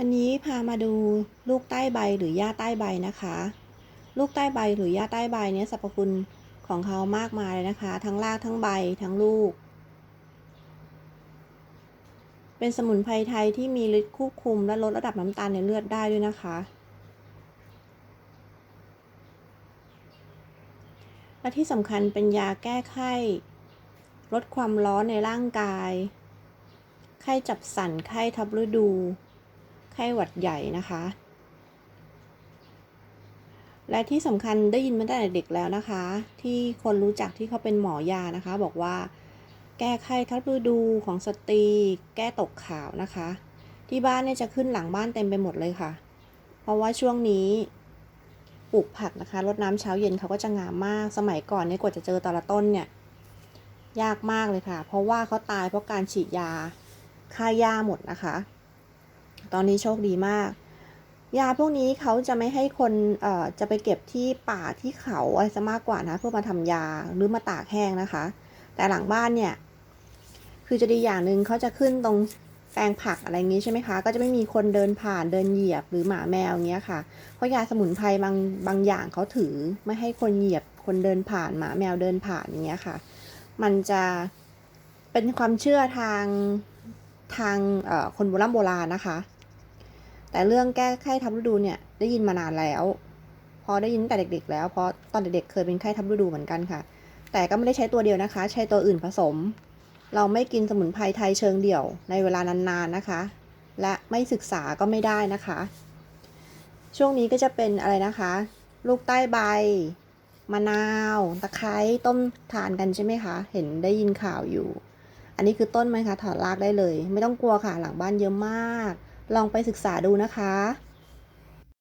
วันนี้พามาดูลูกใต้ใบหรือหญ้าใต้ใบนะคะ ลูกใต้ใบหรือหญ้าใต้ใบเนี่ยสรรพคุณของเขามากมายเลยนะคะ ทั้งรากทั้งใบทั้งลูก เป็นสมุนไพรไทยที่มีฤทธิ์ควบคุมและลดระดับน้ำตาลในเลือดได้ด้วยนะคะ และที่สำคัญเป็นยาแก้ไข้ ลดความร้อนในร่างกาย ไข้จับสั่นไข้ทับฤดู ไข้หวัดใหญ่นะคะ และที่สำคัญได้ยินมาตั้งแต่เด็กแล้วนะคะ ที่คนรู้จักที่เขาเป็นหมอยานะคะ บอกว่า แก้ไข้ทับฤดูของสตรี แก้ตกขาวนะคะ ที่บ้านเนี่ยจะขึ้นหลังบ้านเต็มไปหมดเลยค่ะ เพราะว่าช่วงนี้ปลูกผักนะคะรดน้ำเช้าเย็นเขาก็จะงามมาก สมัยก่อนเนี่ยกว่าจะเจอแต่ละต้นเนี่ยยากมากเลยค่ะ เพราะว่าเขาตายเพราะการฉีดยาฆ่าหญ้าหมดนะคะ ตอนนี้โชคดีมาก ยาพวกนี้เขาจะไม่ให้คนเอ่อจะไปเก็บที่ป่าที่เขาอะไรซะมากกว่านะเพื่อมาทำยาหรือมาตากแห้งนะคะ แต่หลังบ้านเนี่ย คือจะดีอย่างหนึ่งเขาจะขึ้นตรงแปลงผักอะไรอย่างนี้ใช่ไหมคะ ก็จะไม่มีคนเดินผ่านเดินเหยียบหรือหมาแมวอย่างเงี้ยค่ะ เพราะยาสมุนไพรบางบางอย่างเขาถือไม่ให้คนเหยียบคนเดินผ่านหมาแมวเดินผ่านอย่างเงี้ยค่ะ มันจะเป็นความเชื่อทาง ทางคนโบราณโบราณนะคะ แต่เรื่องแก้ไข้ทับฤดูเนี่ยได้ยินมานานแล้ว พอได้ยินแต่เด็ก ๆ แล้วเพราะตอนเด็กๆเคยเป็นไข้ทับฤดูเหมือนกันค่ะ แต่ก็ไม่ได้ใช้ตัวเดียวนะคะ ใช้ตัวอื่นผสม เราไม่กินสมุนไพรไทยเชิงเดี่ยวในเวลานานๆนะคะ และไม่ศึกษาก็ไม่ได้นะคะ ช่วงนี้ก็จะเป็นอะไรนะคะ ลูกใต้ใบมะนาว ตะไคร้ต้มทานกันใช่ไหมคะ เห็นได้ยินข่าวอยู่ อันนี้คือต้นไหมคะถอดรากได้เลย ไม่ต้องกลัวค่ะหลังบ้านเยอะมาก ลองไปศึกษาดูนะคะ